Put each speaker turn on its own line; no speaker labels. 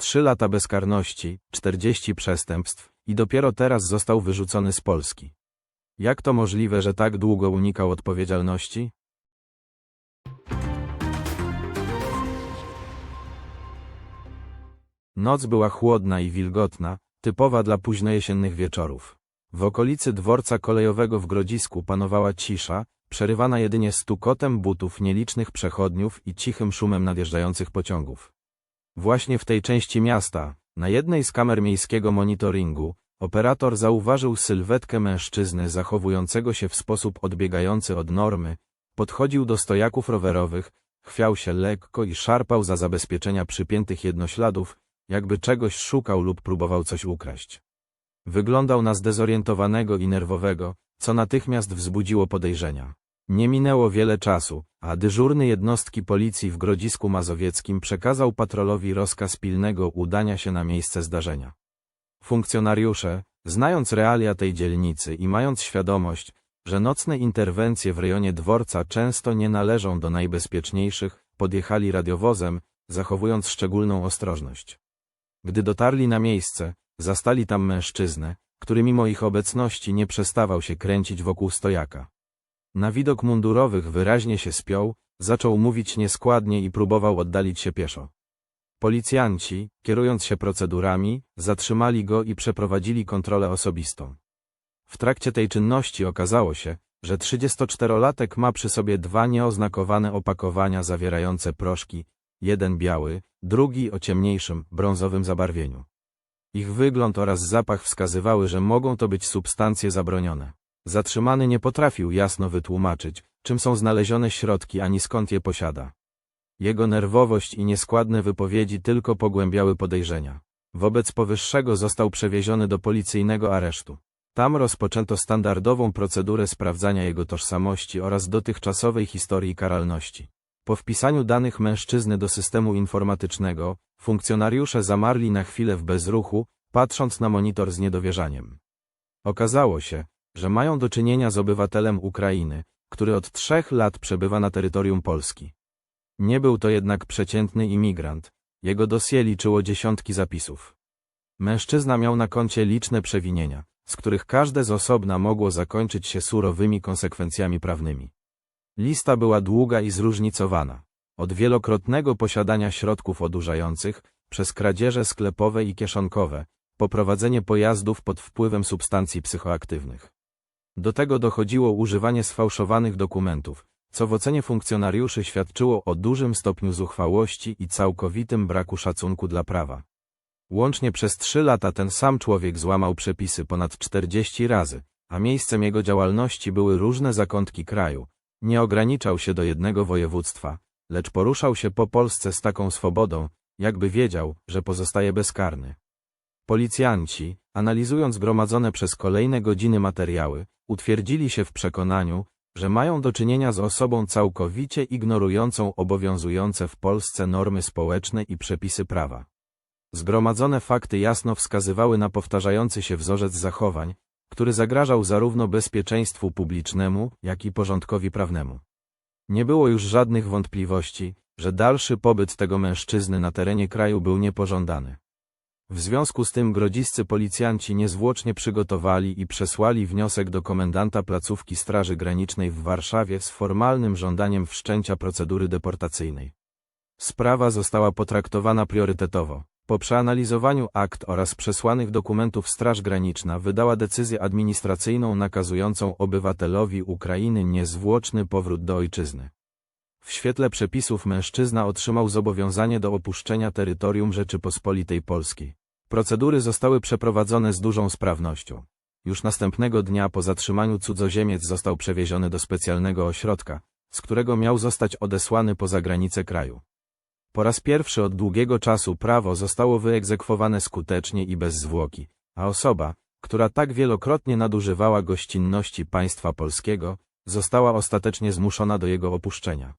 Trzy lata bezkarności, 40 przestępstw i dopiero teraz został wyrzucony z Polski. Jak to możliwe, że tak długo unikał odpowiedzialności? Noc była chłodna i wilgotna, typowa dla późnojesiennych wieczorów. W okolicy dworca kolejowego w Grodzisku panowała cisza, przerywana jedynie stukotem butów nielicznych przechodniów i cichym szumem nadjeżdżających pociągów. Właśnie w tej części miasta, na jednej z kamer miejskiego monitoringu, operator zauważył sylwetkę mężczyzny zachowującego się w sposób odbiegający od normy, podchodził do stojaków rowerowych, chwiał się lekko i szarpał za zabezpieczenia przypiętych jednośladów, jakby czegoś szukał lub próbował coś ukraść. Wyglądał na zdezorientowanego i nerwowego, co natychmiast wzbudziło podejrzenia. Nie minęło wiele czasu, a dyżurny jednostki policji w Grodzisku Mazowieckim przekazał patrolowi rozkaz pilnego udania się na miejsce zdarzenia. Funkcjonariusze, znając realia tej dzielnicy i mając świadomość, że nocne interwencje w rejonie dworca często nie należą do najbezpieczniejszych, podjechali radiowozem, zachowując szczególną ostrożność. Gdy dotarli na miejsce, zastali tam mężczyznę, który mimo ich obecności nie przestawał się kręcić wokół stojaka. Na widok mundurowych wyraźnie się spiął, zaczął mówić nieskładnie i próbował oddalić się pieszo. Policjanci, kierując się procedurami, zatrzymali go i przeprowadzili kontrolę osobistą. W trakcie tej czynności okazało się, że 34-latek ma przy sobie dwa nieoznakowane opakowania zawierające proszki, jeden biały, drugi o ciemniejszym, brązowym zabarwieniu. Ich wygląd oraz zapach wskazywały, że mogą to być substancje zabronione. Zatrzymany nie potrafił jasno wytłumaczyć, czym są znalezione środki ani skąd je posiada. Jego nerwowość i nieskładne wypowiedzi tylko pogłębiały podejrzenia. Wobec powyższego został przewieziony do policyjnego aresztu. Tam rozpoczęto standardową procedurę sprawdzania jego tożsamości oraz dotychczasowej historii karalności. Po wpisaniu danych mężczyzny do systemu informatycznego, funkcjonariusze zamarli na chwilę w bezruchu, patrząc na monitor z niedowierzaniem. Okazało się, że mają do czynienia z obywatelem Ukrainy, który od trzech lat przebywa na terytorium Polski. Nie był to jednak przeciętny imigrant, jego dosie liczyło dziesiątki zapisów. Mężczyzna miał na koncie liczne przewinienia, z których każde z osobna mogło zakończyć się surowymi konsekwencjami prawnymi. Lista była długa i zróżnicowana. Od wielokrotnego posiadania środków odurzających, przez kradzieże sklepowe i kieszonkowe, po prowadzenie pojazdów pod wpływem substancji psychoaktywnych. Do tego dochodziło używanie sfałszowanych dokumentów, co w ocenie funkcjonariuszy świadczyło o dużym stopniu zuchwałości i całkowitym braku szacunku dla prawa. Łącznie przez trzy lata ten sam człowiek złamał przepisy ponad 40 razy, a miejscem jego działalności były różne zakątki kraju. Nie ograniczał się do jednego województwa, lecz poruszał się po Polsce z taką swobodą, jakby wiedział, że pozostaje bezkarny. Policjanci, analizując gromadzone przez kolejne godziny materiały, utwierdzili się w przekonaniu, że mają do czynienia z osobą całkowicie ignorującą obowiązujące w Polsce normy społeczne i przepisy prawa. Zgromadzone fakty jasno wskazywały na powtarzający się wzorzec zachowań, który zagrażał zarówno bezpieczeństwu publicznemu, jak i porządkowi prawnemu. Nie było już żadnych wątpliwości, że dalszy pobyt tego mężczyzny na terenie kraju był niepożądany. W związku z tym grodziscy policjanci niezwłocznie przygotowali i przesłali wniosek do komendanta placówki Straży Granicznej w Warszawie z formalnym żądaniem wszczęcia procedury deportacyjnej. Sprawa została potraktowana priorytetowo. Po przeanalizowaniu akt oraz przesłanych dokumentów Straż Graniczna wydała decyzję administracyjną nakazującą obywatelowi Ukrainy niezwłoczny powrót do ojczyzny. W świetle przepisów mężczyzna otrzymał zobowiązanie do opuszczenia terytorium Rzeczypospolitej Polskiej. Procedury zostały przeprowadzone z dużą sprawnością. Już następnego dnia po zatrzymaniu cudzoziemiec został przewieziony do specjalnego ośrodka, z którego miał zostać odesłany poza granice kraju. Po raz pierwszy od długiego czasu prawo zostało wyegzekwowane skutecznie i bez zwłoki, a osoba, która tak wielokrotnie nadużywała gościnności państwa polskiego, została ostatecznie zmuszona do jego opuszczenia.